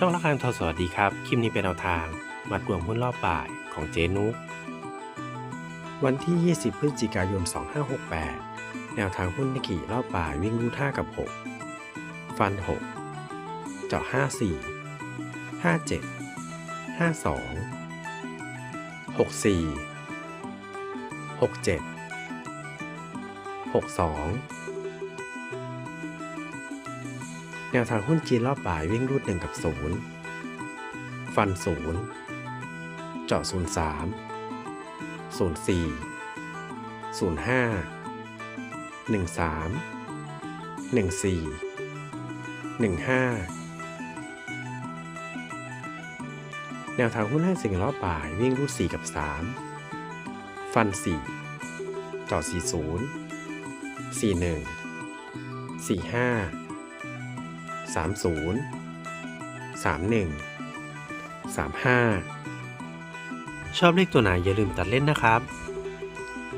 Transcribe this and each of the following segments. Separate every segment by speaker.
Speaker 1: ช่องละครทอสวัสดีครับ คลิปนี้เป็นแนวทางมัดรวมหุ้นรอบบ่ายของเจนุกวันที่ 20 พฤศจิกายน 2568 แนวทางหุ้นนิกกี้รอบบ่ายวิ่งรูท่ากับ 6 ฟัน 6 เจาะ 54 57 52 64 67 62 แนวทางหุ้นจีนรอบบ่ายวิ่งรูด 1 กับ 0 ฟัน 0 เจาะ 03 04 05 13 14 15 แนวทางหุ้นห้สิ่งรอบบ่ายวิ่งรูด 4 กับ 3 ฟัน 4 เจาะ 40 41 45 30 31 35 ชอบเลขตัวไหนอย่าลืมตัดเล่นนะครับ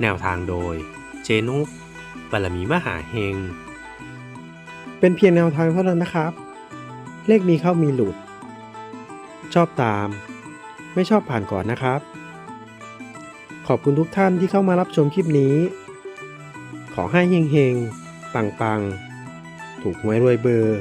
Speaker 1: แนวทางโดย เจนุกบารมีมหาเฮง
Speaker 2: เป็นเพียงแนวทางเท่านั้นนะครับ เลขมีเข้ามีหลุด ชอบตาม ไม่ชอบผ่านก่อนนะครับ ขอบคุณทุกท่านที่เข้ามารับชมคลิปนี้ ขอให้เฮงเฮงปังปังถูกหวยรวยเบอร์